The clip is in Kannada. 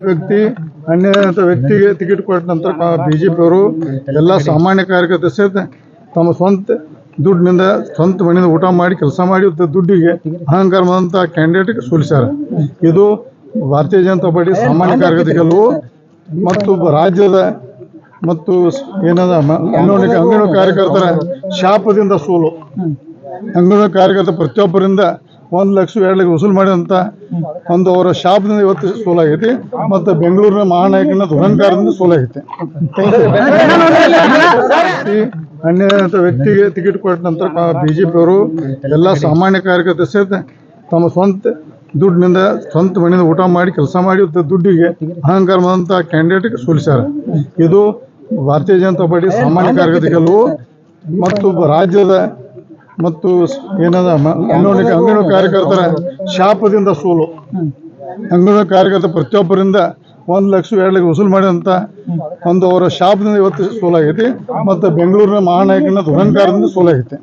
ವ್ಯಕ್ತಿ ಅನ್ಯಾಯ ವ್ಯಕ್ತಿಗೆ ಟಿಕೆಟ್ ಕೊಟ್ಟ ನಂತರ ಬಿಜೆಪಿ ಅವರು ಎಲ್ಲ ಸಾಮಾನ್ಯ ಕಾರ್ಯಕರ್ತ ಸಹಿತ ತಮ್ಮ ಸ್ವಂತ ದುಡ್ಡಿನಿಂದ, ಸ್ವಂತ ಮನೆಯಿಂದ ಊಟ ಮಾಡಿ, ಕೆಲಸ ಮಾಡಿ ದುಡ್ಡಿಗೆ ಅಹಂಕಾರ ಕ್ಯಾಂಡಿಡೇಟ್ ಸೋಲಿಸ್ಯಾರ. ಇದು ಭಾರತೀಯ ಜನತಾ ಪಾರ್ಟಿ ಸಾಮಾನ್ಯ ಕಾರ್ಯಕರ್ತ ಗೆಲುವು ಮತ್ತು ರಾಜ್ಯದ ಮತ್ತು ಏನದ, ಅಂಗನವಾಡಿ ಅಂಗನವಾಡಿ ಕಾರ್ಯಕರ್ತರ ಶಾಪದಿಂದ ಸೋಲು. ಅಂಗನವಾಡಿ ಕಾರ್ಯಕರ್ತ ಪ್ರತಿಯೊಬ್ಬರಿಂದ ಒಂದು ಲಕ್ಷ, ಎರಡು ಲಕ್ಷ ವಸೂಲು ಮಾಡಿದಂಥ ಒಂದು ಅವರ ಶಾಪದಿಂದ ಇವತ್ತು ಸೋಲಾಗೈತಿ. ಮತ್ತು ಬೆಂಗಳೂರಿನ ಮಹಾನಾಯಕನ ದುರಂಕಾರದಿಂದ ಸೋಲಾಗೈತಿ. ಅನ್ಯಾಯತ ವ್ಯಕ್ತಿಗೆ ಟಿಕೆಟ್ ಕೊಟ್ಟ ನಂತರ ಬಿಜೆಪಿ ಅವರು ಎಲ್ಲ ಸಾಮಾನ್ಯ ಕಾರ್ಯಕರ್ತ ಸಹಿತ ತಮ್ಮ ಸ್ವಂತ ದುಡ್ಡಿನಿಂದ, ಸ್ವಂತ ಮನೆಯಿಂದ ಊಟ ಮಾಡಿ, ಕೆಲಸ ಮಾಡಿ ದುಡ್ಡಿಗೆ ಅಹಂಕಾರ ಬಂದಂಥ ಕ್ಯಾಂಡಿಡೇಟ್ಗೆ ಸೋಲಿಸ್ಯಾರ. ಇದು ಭಾರತೀಯ ಜನತಾ ಪಾರ್ಟಿ ಸಾಮಾನ್ಯ ಕಾರ್ಯಕರ್ತ ಗೆಲುವು ಮತ್ತು ರಾಜ್ಯದ ಮತ್ತು ಏನದ ಅಂಗನವಾಡಿ ಅಂಗನವಾಡಿ ಕಾರ್ಯಕರ್ತರ ಶಾಪದಿಂದ ಸೋಲು. ಅಂಗನವಾಡಿ ಕಾರ್ಯಕರ್ತ ಪ್ರತಿಯೊಬ್ಬರಿಂದ ಒಂದು ಲಕ್ಷ, ಎರಡು ಲಕ್ಷ ವಸೂಲು ಮಾಡಿದಂತ ಒಂದು ಅವರ ಶಾಪದಿಂದ ಇವತ್ತು ಸೋಲಾಗೈತಿ ಮತ್ತು ಬೆಂಗಳೂರಿನ ಮಹಾನಾಯಕನ ದುರಂಕಾರದಿಂದ ಸೋಲಾಗೈತೆ.